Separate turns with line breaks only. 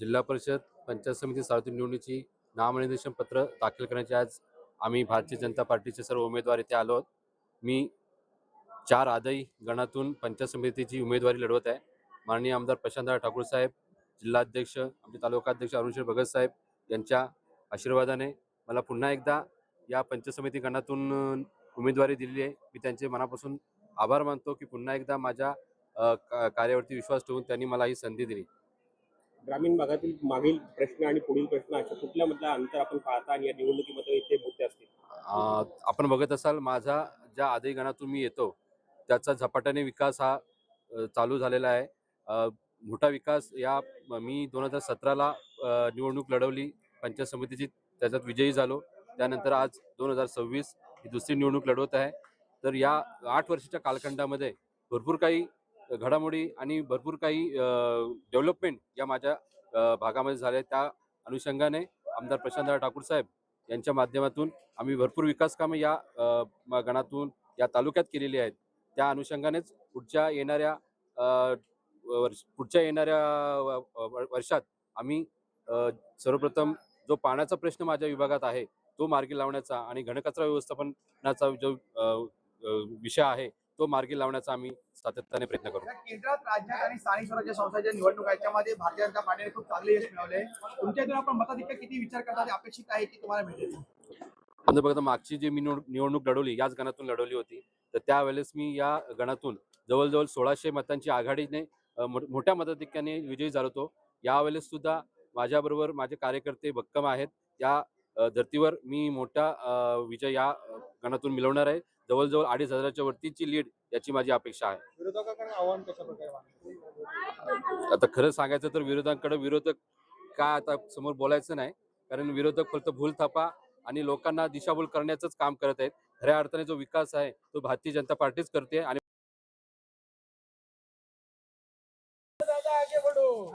जिल्हा परिषद पंचायत समिती सार्वजनिक निवडणुकीची नामनिर्देशन पत्र दाखल करण्याचे आज आम्ही भारतीय जनता पार्टीचे सर्व उमेदवार इथे आलो आहोत. मी चार आदई गणातून पंचायत समितीची उमेदवारी लढवत आहे. माननीय आमदार प्रशांतराव ठाकूर साहेब जिल्हाध्यक्ष आमचे तालुकाध्यक्ष अरुणशेर भगत साहेब यांच्या आशीर्वादाने मला पुन्हा एकदा या पंचायत समिती गणातून उमेदवारी दिलेली आहे. मी त्यांचे मनापासून आभार मानतो की पुन्हा एकदा माझ्या का- कार्यावरती विश्वास ठेवून त्यांनी मला ही संधी दिली.
ग्रामीण भागातील मागील प्रश्न आणि पुढील प्रश्न अशा कुठल्या मधला अंतर आपण पाहता आणि या निवडणुकीमध्ये इथे मुद्दे असतील?
आपण बघत असाल माझा ज्या आदयगणातून मी येतो त्याचा झपाट्याने विकास हा चालू झालेला आहे. मोठा विकास या मी दोन हजार सतराला निवडणूक लढवली पंचायत समितीची त्याच्यात विजयी झालो. त्यानंतर आज दोन हजार सव्वीस ही दुसरी निवडणूक लढवत आहे. तर या आठ वर्षाच्या कालखंडामध्ये भरपूर काही घडामोडी आणि भरपूर काही डेव्हलपमेंट या माझ्या भागामध्ये झाल्या त्या अनुषंगाने आमदार प्रशांतराव ठाकूर साहेब यांच्या माध्यमातून आम्ही भरपूर विकास कामे या गणातून या तालुक्यात केलेली आहेत. त्या अनुषंगानेच पुढच्या येणाऱ्या वर्ष पुढच्या येणाऱ्या वर्षात आम्ही सर्वप्रथम जो पाण्याचा प्रश्न माझ्या विभागात आहे तो मार्गी लावण्याचा आणि घनकचरा व्यवस्थापनाचा जो विषय आहे तो मार्गी लावण्याचा आम्ही सातत्याने प्रयत्न करू.
केंद्रात राज्यात आणि स्थानिक स्वराज्य संस्थांच्या निवडणुका याच्यामध्ये भारतीय जनता पार्टीने खूप चांगले यश मिळवले. आपण मताधिक्य किती विचार करता ते अपेक्षित आहे की तुम्हाला मिळेल?
म्हणजे बघा मागची जी मी निवड- निवडणूक लढवली याच गणातून लढवली होती. तर त्यावेळेस मी या गणातून जवळजवळ सोळाशे मतांची आघाडीने मोठ्या मताधिक्याने विजयी झालो होतो यावेळेस सुद्धा माझ्याबरोबर माझे कार्यकर्ते भक्कम आहेत. या अ, धर्तीवर मी मोठा विजय या गणातून मिळवणार आहे. जवळजवळ अडीच हजाराच्या वरतीची लीड याची माझी अपेक्षा आहे.
विरोधकांना आव्हान कशा प्रकारे
आता खरं सांगायचं तर विरोधांकडे विरोधक काय आता समोर बोलायचं नाही कारण विरोधक फक्त भूल थापा आणि लोकांना दिशाभूल करण्याचंच काम करत आहेत. खऱ्या अर्थाने जो विकास आहे तो भारतीय जनता पार्टीच करते आणि